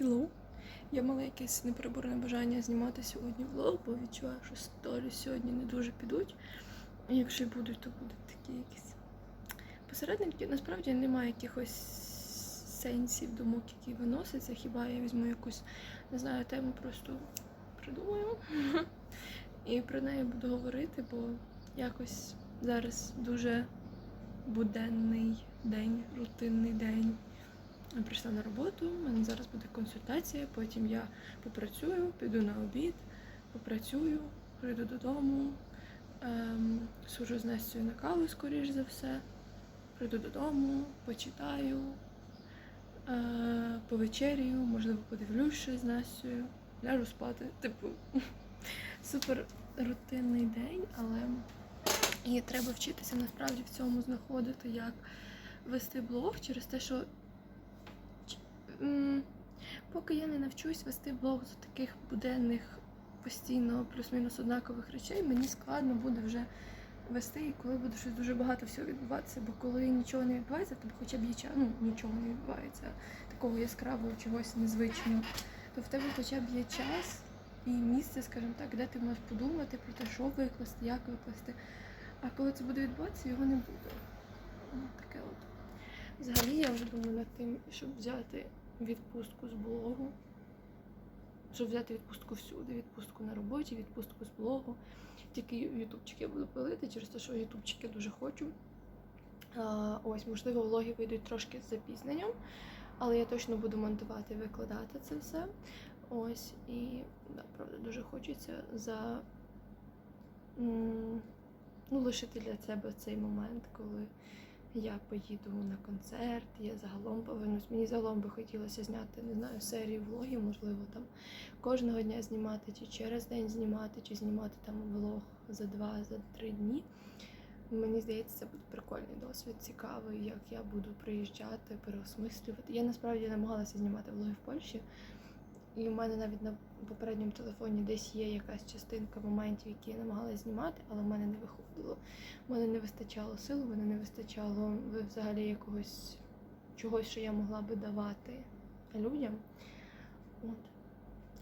Hello. Я мала якесь непереборне бажання знімати сьогодні влог, бо відчуваю, що сторі сьогодні не дуже підуть. І якщо й будуть, то будуть такі якісь посередники. Насправді немає якихось сенсів, думок, які виносяться. Хіба я візьму якусь, не знаю, тему просто придумаю. І про неї буду говорити, бо якось зараз дуже буденний день, рутинний день. Прийшла на роботу, у мене зараз буде консультація, потім я попрацюю, піду на обід, попрацюю, прийду додому, ем, схожу з Настю на каву, скоріш за все. Прийду додому, почитаю, е, повечерюю, можливо, подивлюсь щось з Настю, ляжу спати. Типу, супер рутинний день, але і треба вчитися насправді в цьому знаходити, як вести блог через те, що поки я не навчусь вести блог з таких буденних, постійно плюс-мінус однакових речей, мені складно буде вже вести, і коли буде щось дуже багато всього відбуватися. Бо коли нічого не відбувається, то хоча б є час, ну нічого не відбувається, такого яскравого чогось незвичного, то в тебе хоча б є час і місце, скажімо так, де ти можеш подумати про те, що викласти, як викласти. А коли це буде відбуватися, його не буде. Таке от. Взагалі я вже думаю над тим, щоб взяти відпустку з блогу. Щоб взяти відпустку всюди, відпустку на роботі, відпустку з блогу. Тільки ютубчик я буду пилити через те, що ютубчик я дуже хочу. А, ось, можливо, влоги вийдуть трошки з запізненням, але я точно буду монтувати і викладати це все. Ось, і да, правда, дуже хочеться за ну, лишити для себе цей момент, коли я поїду на концерт, я загалом повернусь. Мені загалом би хотілося зняти, не знаю, серію влогів, можливо, там кожного дня знімати, чи через день знімати, чи знімати там влог за два, за три дні. Мені здається, це буде прикольний досвід, цікавий, як я буду приїжджати, переосмислювати. Я насправді намагалася знімати влоги в Польщі, і в мене навіть на попередньому телефоні десь є якась частинка моментів, які я намагалася знімати, але в мене не виходило. У мене не вистачало сил, в мене не вистачало взагалі якогось чогось, що я могла би давати людям. От.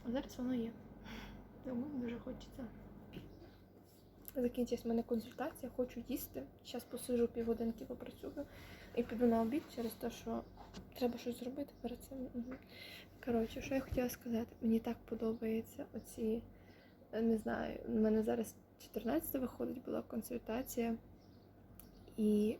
А зараз воно є. Тому дуже хочеться. Закінчилась в мене консультація, хочу їсти. Зараз посижу півгодинки, попрацюю і піду на обід через те, що треба щось зробити перед цим. Коротше, що я хотіла сказати, мені так подобається оці, е, не знаю, у мене зараз 14 виходить, була консультація. І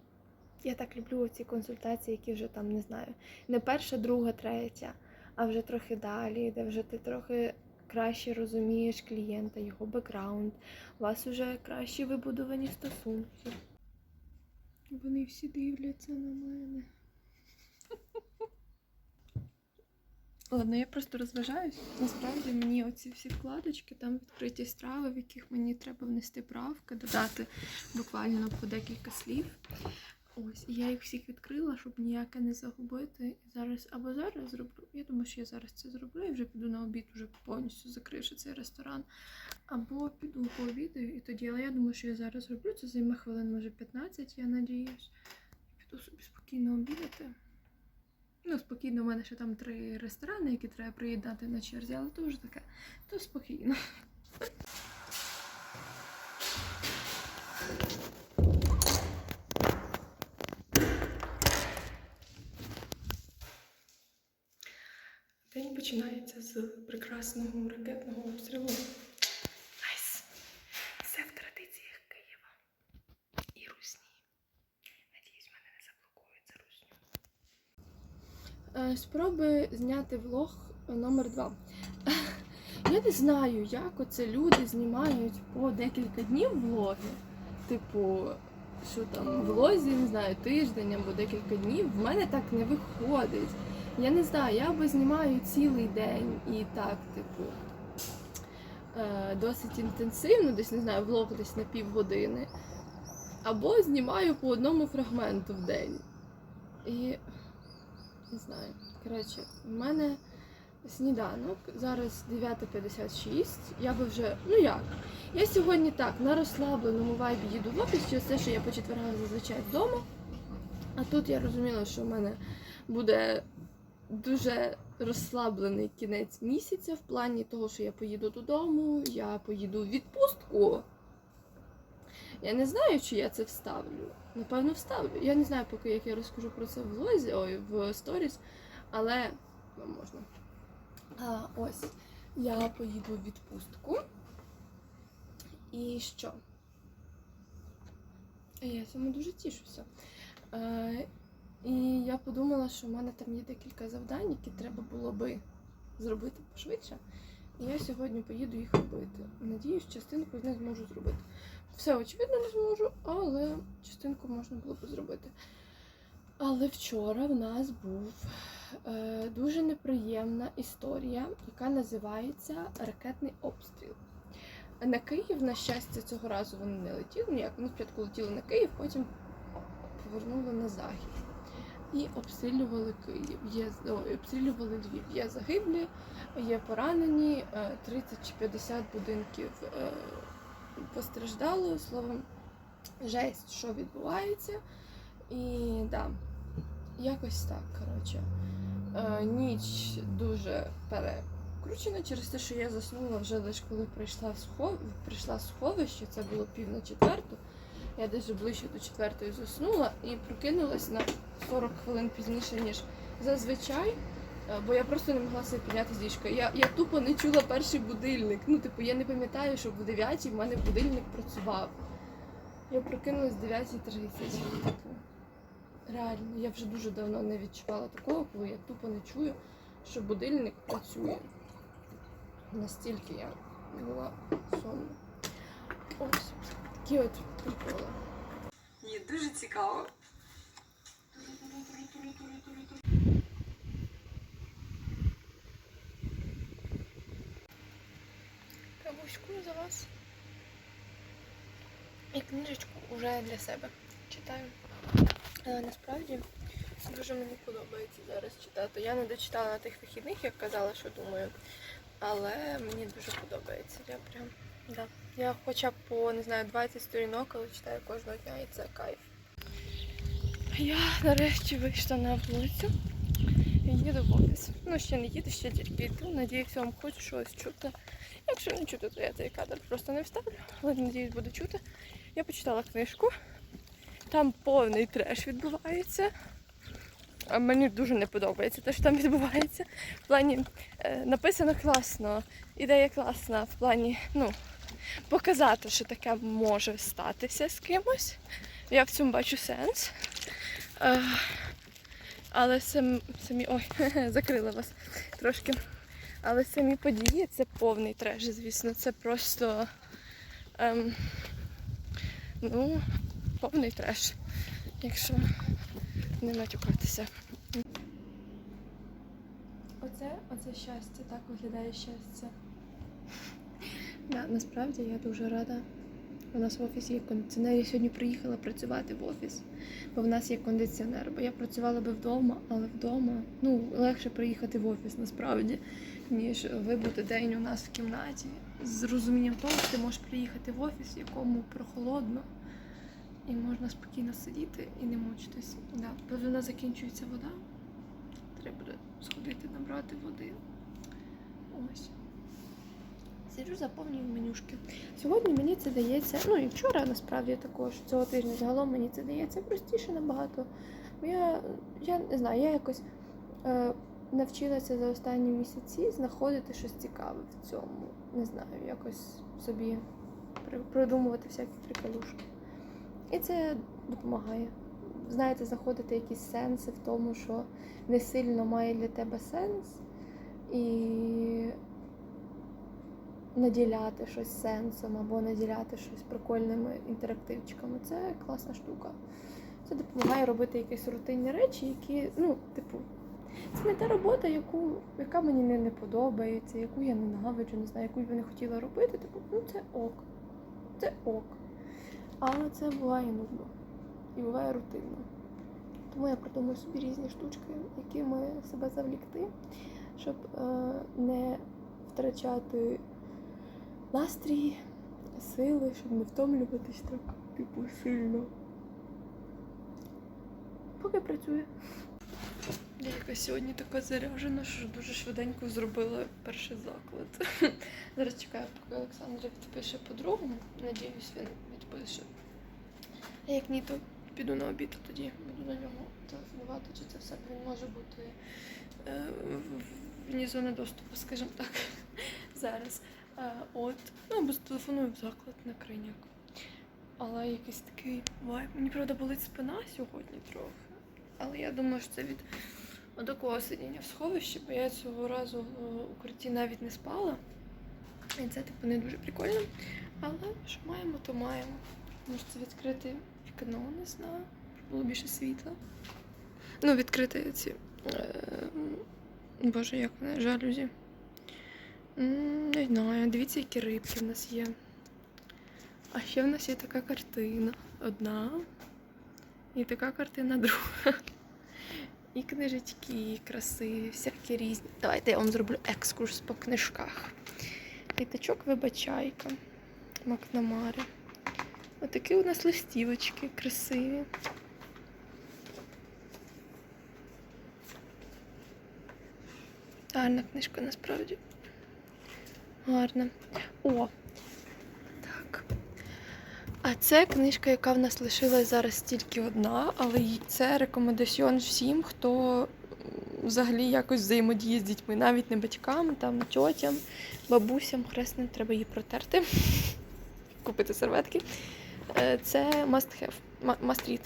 я так люблю ці консультації, які вже там, не знаю, не перша, друга, третя, а вже трохи далі, де вже ти трохи краще розумієш клієнта, його бекграунд, у вас вже кращі вибудовані стосунки. Вони всі дивляться на мене. Ладно, я просто розважаюсь. Насправді мені оці всі вкладочки, там відкриті страви, в яких мені треба внести правки, додати буквально по декілька слів. Ось, і я їх всіх відкрила, щоб ніяке не загубити. І зараз або зараз зроблю. Я думаю, що я зараз це зроблю і вже піду на обід, вже повністю закривши цей ресторан. Або піду пообідаю і тоді. Але я думаю, що я зараз зроблю. Це займе хвилин, може 15, я надіюсь. Піду собі спокійно обідати. Ну, спокійно, у мене ще там три ресторани, які треба приєднати на черзі, але то вже таке, то спокійно. День починається з прекрасного ракетного обстрілу. Найс! Все в традиціях Києва і Русні. Надіюсь, мене не заблокують за Русню. Е, Спроби зняти влог номер два. Я не знаю, як оце люди знімають по декілька днів влоги. Типу, що там в влозі, не знаю, тиждень або декілька днів. В мене так не виходить. Я не знаю, я або знімаю цілий день і так, типу, е, досить інтенсивно, десь не знаю, влог десь на півгодини. Або знімаю по одному фрагменту в день. І не знаю. Коротше, в мене сніданок. Зараз 9.56. Я би вже. Ну як? Я сьогодні так на розслабленому вайбі їду в офіс, через те, що я по четвергах зазвичай вдома. А тут я розуміла, що в мене буде дуже розслаблений кінець місяця в плані того, що я поїду додому, я поїду в відпустку. Я не знаю, чи я це вставлю. Напевно, вставлю. Я не знаю, поки як я розкажу про це в влозі, ой, в сторіс, але ну, можна. А, ось, я поїду в відпустку. І що? Я цьому дуже тішуся. І я подумала, що в мене там є декілька завдань, які треба було би зробити пошвидше. І я сьогодні поїду їх робити. Надіюсь, частинку з них зможу зробити. Все, очевидно, не зможу, але частинку можна було б зробити. Але вчора в нас був е, дуже неприємна історія, яка називається ракетний обстріл. На Київ, на щастя, цього разу вони не летіли ніяк. Вони спочатку летіли на Київ, потім повернули на захід. І обстрілювали Київ. Є ой, обстрілювали Львів. Є загиблі, є поранені, е, 30 чи 50 будинків е, постраждало. Словом, жесть, що відбувається. І да, якось так, коротше. Е, Ніч дуже перекручена через те, що я заснула вже лише коли прийшла в сховище, це було пів на четверту. Я десь ближче до четвертої заснула і прокинулась на 40 хвилин пізніше, ніж зазвичай. е, Бо я просто не могла себе підняти з ліжка. Я, я тупо не чула перший будильник. Ну, типу, я не пам'ятаю, щоб в 9 в мене будильник працював. Я прокинулась в 9.30. Типу, Реально, я вже дуже давно не відчувала такого, коли я тупо не чую, що будильник працює. Настільки я була сонна. Ось, такі от приколи. Мені дуже цікаво. Кавуську за вас. І книжечку вже для себе читаю. Е, насправді дуже мені подобається зараз читати. Я не дочитала на тих вихідних, як казала, що думаю. Але мені дуже подобається. Я прям, да. Я хоча б по, не знаю, 20 сторінок, але читаю кожного дня і це кайф. Я нарешті вийшла на вулицю і їду в офіс. Ну, ще не їду, ще тільки йду. Надіюсь, вам хоч щось чути. Якщо не чути, то я цей кадр просто не вставлю, але надіюсь, буде чути. Я почитала книжку. Там повний треш відбувається. А Мені дуже не подобається те, що там відбувається. В плані е, написано класно, ідея класна, в плані, ну, показати, що таке може статися з кимось. Я в цьому бачу сенс. Е, але сам, самі. Ой, закрила вас трошки. Але самі події це повний треш, звісно. Це просто ем, ну, повний треш, якщо не матюкатися. Оце, оце щастя, так виглядає щастя. Да, насправді я дуже рада. У нас в офісі є кондиціонер. Я сьогодні приїхала працювати в офіс, бо в нас є кондиціонер. Бо я працювала би вдома, але вдома ну, легше приїхати в офіс насправді, ніж вибути день у нас в кімнаті. З розумінням того, що ти можеш приїхати в офіс, в якому прохолодно, і можна спокійно сидіти і не мучитись. Да. Бо в нас закінчується вода. Треба сходити набрати води. Ось. Сиджу, заповнюю менюшки. Сьогодні мені це дається, ну і вчора насправді також цього тижня загалом мені це дається простіше набагато. Бо я, я не знаю, я якось е, навчилася за останні місяці знаходити щось цікаве в цьому. Не знаю, якось собі при- придумувати всякі приколюшки. І це допомагає. Знаєте, знаходити якісь сенси в тому, що не сильно має для тебе сенс, і наділяти щось сенсом або наділяти щось прикольними інтерактивчиками. Це класна штука. Це допомагає робити якісь рутинні речі, які, ну, типу, це не та робота, яку, яка мені не, не подобається, яку я ненавиджу, не знаю, яку я не хотіла робити. Типу, ну це ок. Це ок. Але це буває нудно. І буває рутинно. Тому я придумую собі різні штучки, якими себе завлікти, щоб е, не втрачати настрій, сили, щоб не втомлюватись так, типу, сильно. Поки працює. Я якась сьогодні така заряжена, що дуже швиденько зробила перший заклад. Зараз чекаю, поки Олександр відпише по-другому. Надіюсь, він відпише. А як ні, то піду на обід, тоді буду на нього телефонувати, чи це все він може бути е, в- вні зони доступу, скажімо так, зараз. Е, от, ну або зателефоную в заклад на крайняк. Але якийсь такий вайб. Мені правда болить спина сьогодні трохи. Але я думаю, що це від такого сидіння в сховищі, бо я цього разу в укритті навіть не спала. І це типу не дуже прикольно. Але що маємо, то маємо. Може це відкрити вікно, не знаю, було більше світла. Ну, відкрити ці. Е, боже, як вони, жалюзі. Не знаю, дивіться, які рибки в нас є. А ще в нас є така картина. Одна. І така картина друга. І книжечки красиві, всякі різні. Давайте я вам зроблю екскурс по книжках. Літачок вибачайка. Макнамари. Отакі у нас листівочки красиві. Гарна книжка насправді. Гарна. О! Так. А це книжка, яка в нас лишилась зараз тільки одна, але це рекомендаціон всім, хто взагалі якось взаємодіє з дітьми, навіть не батькам, там тьотям, бабусям, хресним, треба її протерти, купити серветки. Е, Це must have, ма- must read.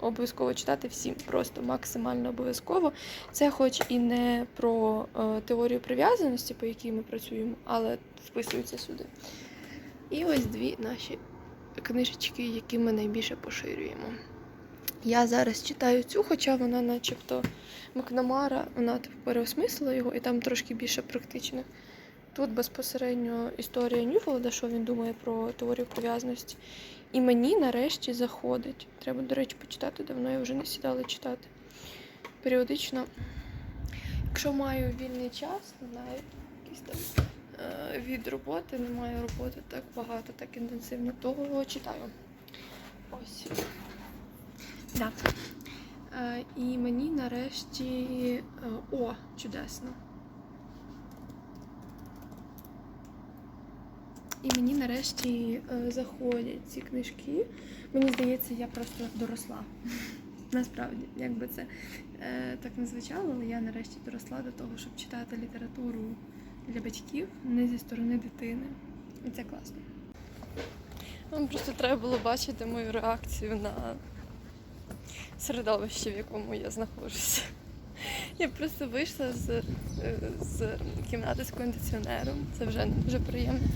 Обов'язково читати всім, просто максимально обов'язково. Це хоч і не про е, теорію прив'язаності, по якій ми працюємо, але вписується сюди. І ось дві наші книжечки, які ми найбільше поширюємо. Я зараз читаю цю, хоча вона начебто Макнамара, вона переосмислила його, і там трошки більше практично. Тут безпосередньо історія Ньюфолда, що він думає про теорію прив'язаності. І мені нарешті заходить. Треба, до речі, почитати, давно я вже не сідала читати. Періодично, якщо маю вільний час, не знаю, якийсь там е, від роботи, не маю роботи так багато, так інтенсивно, того читаю. Ось. Да. Е, і мені нарешті. е, О, чудесно. І мені нарешті е, заходять ці книжки. Мені здається, я просто доросла. Насправді, як би це е, так не звучало, але я нарешті доросла до того, щоб читати літературу для батьків, не зі сторони дитини. І це класно. Вам просто треба було бачити мою реакцію на середовище, в якому я знаходжуся. Я просто вийшла з, е, з кімнати з кондиціонером. Це вже дуже приємно.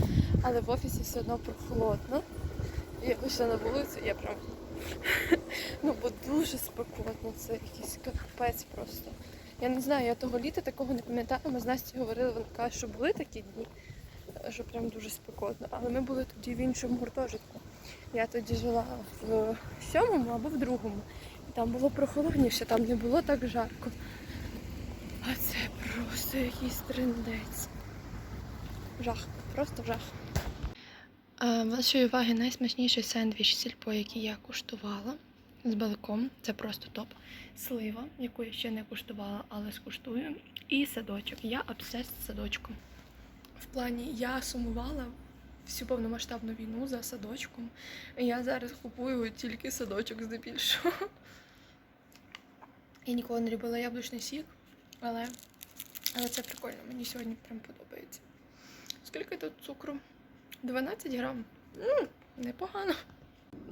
Але в офісі все одно прохолодно. Я вийшла на вулицю, я прям. Ну, бо дуже спекотно, це якийсь капець просто. Я не знаю, я того літа такого не пам'ятаю. Ми з Настю говорили, вона каже, що були такі дні, що прям дуже спекотно. Але ми були тоді в іншому гуртожитку. Я тоді жила в сьомому або в другому. Там було прохолодніше, там не було так жарко. А це просто якийсь трендець. Жах, просто жах. А, вашої уваги найсмачніший сендвіч сільпо, який я куштувала з баликом. Це просто топ. Слива, яку я ще не куштувала, але скуштую. І садочок. Я обсес з садочком. В плані я сумувала всю повномасштабну війну за садочком. Я зараз купую тільки садочок здебільшого. Я ніколи не любила яблучний сік, але, але це прикольно. Мені сьогодні прям подобається. Скільки тут цукру? 12 грам. м непогано.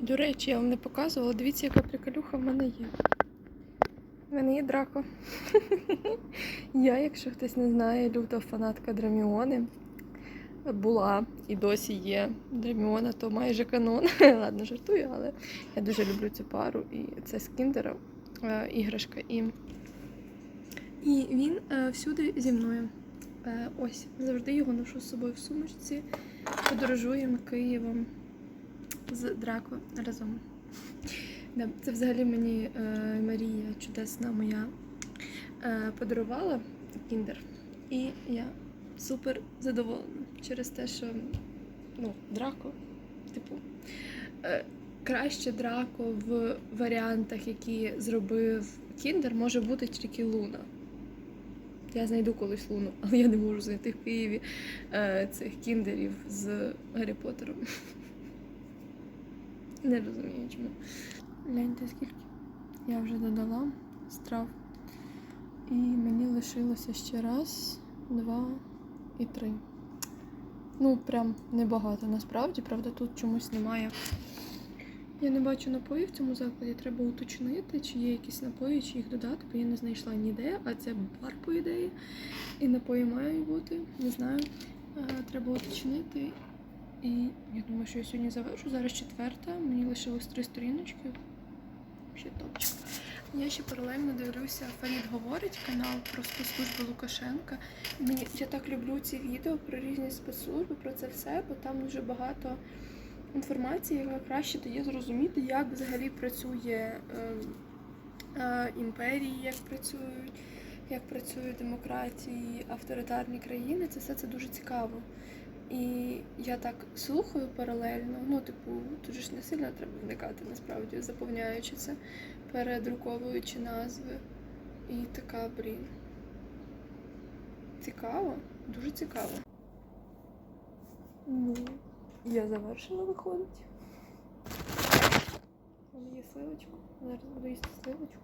До речі, я вам не показувала. Дивіться, яка приколюха в мене є. В мене є драко. я, якщо хтось не знає, люта фанатка Драміони. Була і досі є Драміона, то майже канон. Ладно, жартую, але я дуже люблю цю пару. І це з Кіндера іграшка. І, і він е, всюди зі мною. Е, ось, завжди його ношу з собою в сумочці. Подорожуємо Києвом з Драко разом. Це взагалі мені е, Марія чудесна моя е, подарувала кіндер. І я супер задоволена через те, що ну, Драко, типу, е, краще Драко в варіантах, які зробив кіндер може бути тільки луна. Я знайду колись луну, але я не можу знайти в Києві е, цих кіндерів з Гаррі Поттером. Не розумію чому. Гляньте, скільки я вже додала страв. І мені лишилося ще раз, два і три. Ну, прям небагато насправді, правда, тут чомусь немає. Я не бачу напоїв в цьому закладі, треба уточнити, чи є якісь напої, чи їх додати, бо я не знайшла ніде, а це бар, по ідеї. І напої мають бути, не знаю. Треба уточнити. І я думаю, що я сьогодні завершу. Зараз четверта, мені лишилось три сторіночки. Ще топчик. Я ще паралельно дивлюся Фарід говорить канал про спецслужби Лукашенка. Мені я так люблю ці відео про різні спецслужби, про це все, бо там дуже багато інформації, яка краще дає зрозуміти, як взагалі працює е, е, імперії, як працюють, як працюють демократії, авторитарні країни. Це все це дуже цікаво. І я так слухаю паралельно. Ну, типу, тут же ж не сильно треба вникати насправді, заповняючи це, передруковуючи назви. І така, блін. Цікаво, дуже цікаво. Ну, я завершила виходить. Є сливочка. Зараз буду їсти сливочку.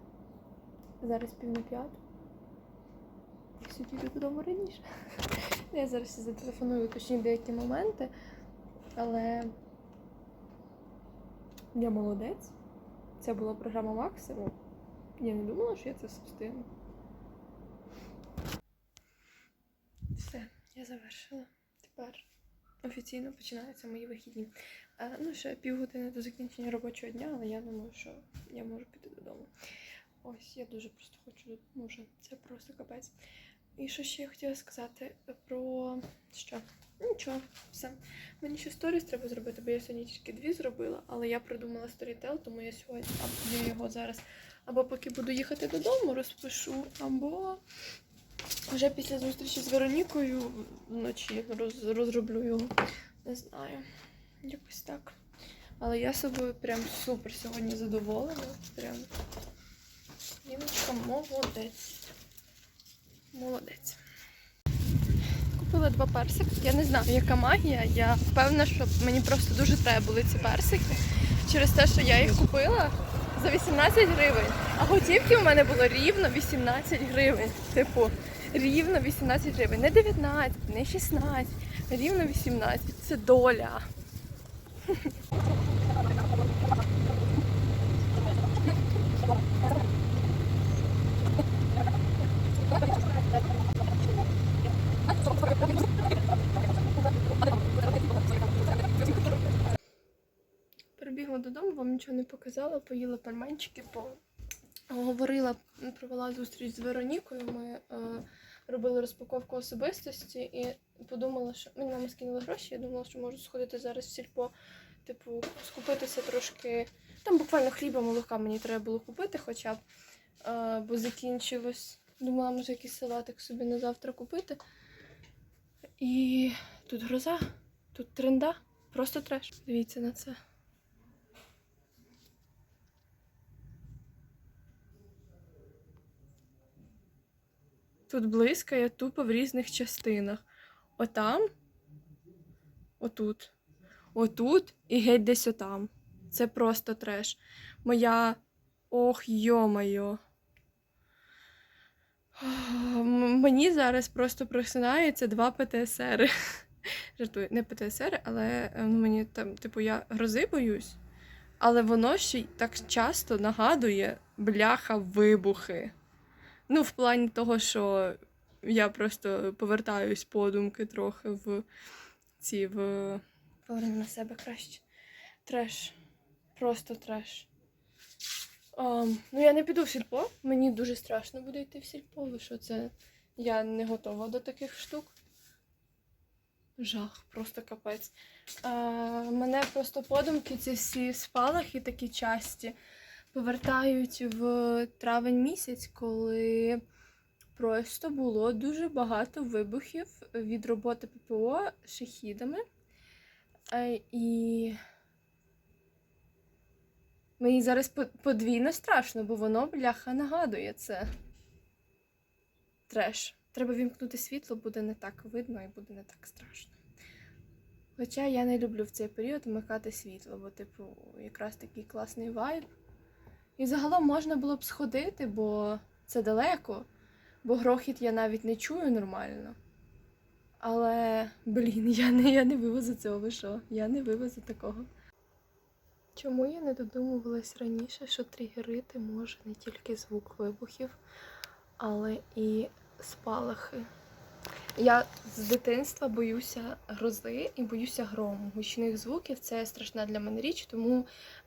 Зараз пів на п'яту. Я сьогодні додому раніше. Ну, Я зараз зателефоную точні деякі моменти, але я молодець. Це була програма максимум. Я не думала, що я це встигну. Все, я завершила. Тепер офіційно починаються мої вихідні. Е, ну, ще півгодини до закінчення робочого дня, але я думаю, що я можу піти додому. Ось, я дуже просто хочу додому вже. Це просто капець. І що ще я хотіла сказати про що? Нічого, все. Мені ще сторіс треба зробити, бо я сьогодні тільки дві зробила, але я придумала сторітел, тому я сьогодні я його зараз або поки буду їхати додому, розпишу, або вже після зустрічі з Веронікою вночі роз, розроблю його. Не знаю. Якось так. Але я собою прям супер сьогодні задоволена. Прям. Дівчинка молодець. Молодець. Купила два персики. Я не знаю, яка магія. Я впевнена, що мені просто дуже треба були ці персики. Через те, що я їх купила за 18 гривень. А готівки у мене було рівно 18 гривень. Типу, рівно 18 гривень. Не 19, не 16, рівно 18. Це доля. Прибігла додому, вам нічого не показала, поїла пельменчики, поговорила, провела зустріч з Веронікою. Ми е, робили розпаковку особистості і подумала, що мені мама скинула гроші. Я думала, що можу сходити зараз в сільпо, типу, скупитися трошки. Там буквально хліба, молока мені треба було купити, хоча б, е, бо закінчилось. Думала, може якийсь салатик собі на завтра купити. І тут гроза, тут тренда, просто треш. Дивіться на це. Тут блискає тупо в різних частинах. Отам, отут, отут і геть десь отам. Це просто треш. Моя. Ох, йо-моє. Мені зараз просто просинається два ПТСР. Жартую, не ПТСР, але е, ну, мені там, типу, я грози боюсь, але воно ще так часто нагадує бляха вибухи. Ну, в плані того, що я просто повертаюсь подумки трохи в ці в. Поверну на себе краще. Треш. Просто треш. Ам, ну, я не піду в сільпо. Мені дуже страшно буде йти в сільпо, бо що це. Я не готова до таких штук. Жах, просто капець. А, мене просто подумки, ці всі спалахи такі часті повертають в травень місяць, коли просто було дуже багато вибухів від роботи ППО шахідами. Е, І Мені зараз подвійно страшно, бо воно, бляха, нагадує це. Треш. Треба вімкнути світло, буде не так видно і буде не так страшно. Хоча я не люблю в цей період вмикати світло, бо, типу, якраз такий класний вайб. І загалом можна було б сходити, бо це далеко, бо грохіт я навіть не чую нормально. Але, блін, я не, я не вивезу цього, ви що? Я не вивезу такого. Чому я не додумувалась раніше, що тригерити може не тільки звук вибухів, але і спалахи. Я з дитинства боюся грози і боюся грому. Гучних звуків це страшна для мене річ, тому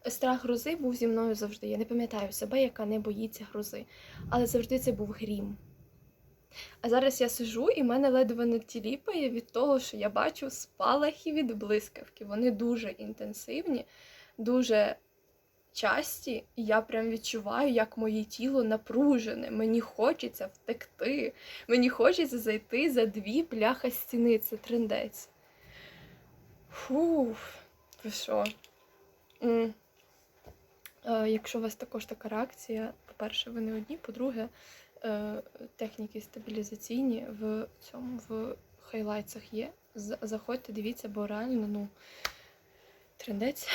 страх грози був зі мною завжди. Я не пам'ятаю себе, яка не боїться грози. Але завжди це був грім. А зараз я сижу і мене ледве не тіліпає від того, що я бачу спалахи від блискавки. Вони дуже інтенсивні, дуже часті, я прям відчуваю, як моє тіло напружене. Мені хочеться втекти. Мені хочеться зайти за дві бляха стіни. Це трендець. Фух, ви що? Е, якщо у вас також така реакція, по-перше, ви не одні, по-друге, е, техніки стабілізаційні в цьому в хайлайтсах є. Заходьте, дивіться, бо реально, ну, трендець.